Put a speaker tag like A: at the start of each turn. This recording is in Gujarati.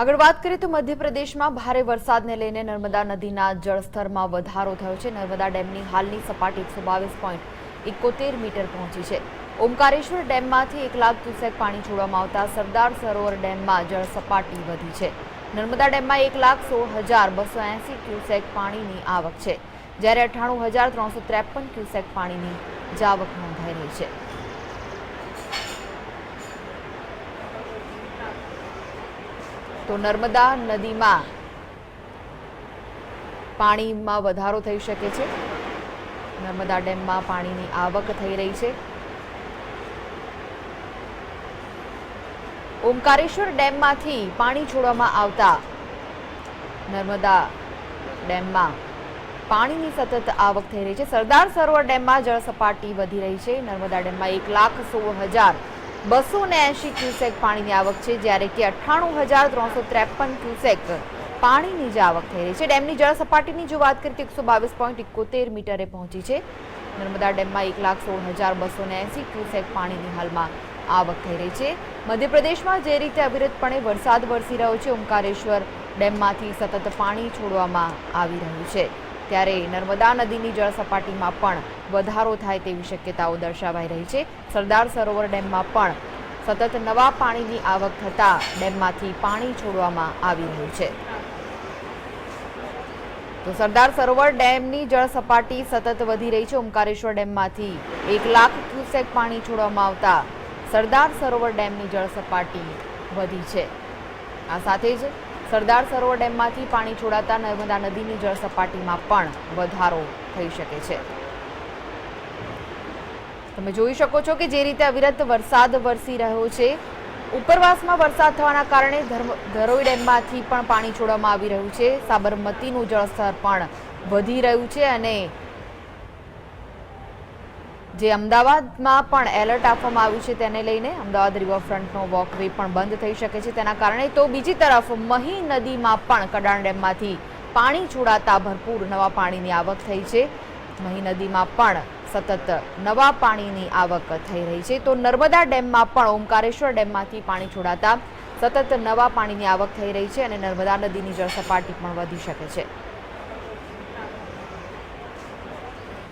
A: આગળ વાત કરીએ તો મધ્યપ્રદેશમાં ભારે વરસાદને લઈને નર્મદા નદીના જળસ્તરમાં વધારો થયો છે. નર્મદા ડેમની હાલની સપાટી એકસો બાવીસ પોઈન્ટ એકોતેર મીટર પહોંચી છે. ઓમકારેશ્વર ડેમમાંથી એક લાખ ક્યુસેક પાણી છોડવામાં આવતા સરદાર સરોવર ડેમમાં જળ સપાટી વધી છે. નર્મદા ડેમમાં એક લાખ સોળ હજાર બસો એંસી ક્યુસેક પાણીની આવક છે, જ્યારે અઠ્ઠાણું હજાર ત્રણસો ત્રેપન ક્યુસેક પાણીની જાવક નોંધાઈ રહી છે. તો નર્મદા નદીમાં પાણીમાં વધારો થઈ શકે છે. નર્મદા ડેમમાં પાણીની આવક થઈ રહી છે. ઓમકારેશ્વર ડેમમાંથી પાણી છોડવામાં આવતા નર્મદા ડેમમાં પાણીની સતત આવક થઈ રહી છે. સરદાર સરોવર ડેમમાં જળ સપાટી વધી રહી છે. નર્મદા ડેમમાં એક લાખ સોળ હજાર બસો ને એંશી ક્યુસેક પાણીની આવક છે, જ્યારે કે અઠ્ઠાણું હજાર ત્રણસો ત્રેપન ક્યુસેક પાણીની જ આવક થઈ રહી છે. ડેમની જળ સપાટીની જો વાત કરીએ તો એકસો બાવીસ પોઈન્ટ ઇકોતેર મીટરે પહોંચી છે. નર્મદા ડેમમાં એક લાખ સોળ હજાર બસો ને એંસી ક્યુસેક પાણીની હાલમાં આવક થઈ રહી છે. મધ્યપ્રદેશમાં જે રીતે અવિરતપણે વરસાદ વરસી રહ્યો છે, ઓમકારેશ્વર ડેમમાંથી સતત પાણી છોડવામાં આવી રહ્યું છે. ત્યારે નર્મદા નદીની જળ સપાટીમાં પણ વધારો થાય તેવી શક્યતાઓ દર્શાવાઈ રહી છે. સરદાર સરોવર ડેમમાં પણ સતત નવા પાણીની આવક થતાં ડેમમાંથી પાણી છોડવામાં આવી રહ્યું છે. તો સરદાર સરોવર ડેમની જળ સપાટી સતત વધી રહી છે. ઓમકારેશ્વર ડેમમાંથી એક લાખ ક્યુસેક પાણી છોડવામાં આવતા સરદાર સરોવર ડેમની જળ સપાટી વધી છે. આ સાથે જ સરદાર સરોવર ડેમમાંથી પાણી છોડાતા નર્મદા નદીની જળ સપાટીમાં પણ વધારો થઈ શકે છે. તમે જોઈ શકો છો કે જે રીતે અવિરત વરસાદ વરસી રહ્યો છે. ઉપરવાસમાં વરસાદ થવાના કારણે ધરોઈ ડેમમાંથી પણ પાણી છોડવામાં આવી રહ્યું છે. સાબરમતીનું જળસ્તર પણ વધી રહ્યું છે અને જે અમદાવાદમાં પણ એલર્ટ આપવામાં આવ્યું છે તેને લઈને અમદાવાદ રિવરફ્રન્ટનો વોકવે પણ બંધ થઈ શકે છે. તેના કારણે તો બીજી તરફ મહી નદીમાં પણ કડાણ ડેમમાંથી પાણી છોડાતા ભરપૂર નવા પાણીની આવક થઈ છે. મહી નદીમાં પણ સતત નવા પાણીની આવક થઈ રહી છે. તો નર્મદા ડેમમાં પણ ઓમકારેશ્વર ડેમમાંથી પાણી છોડાતા સતત નવા પાણીની આવક થઈ રહી છે અને નર્મદા નદીની જળ સપાટી પણ વધી શકે છે.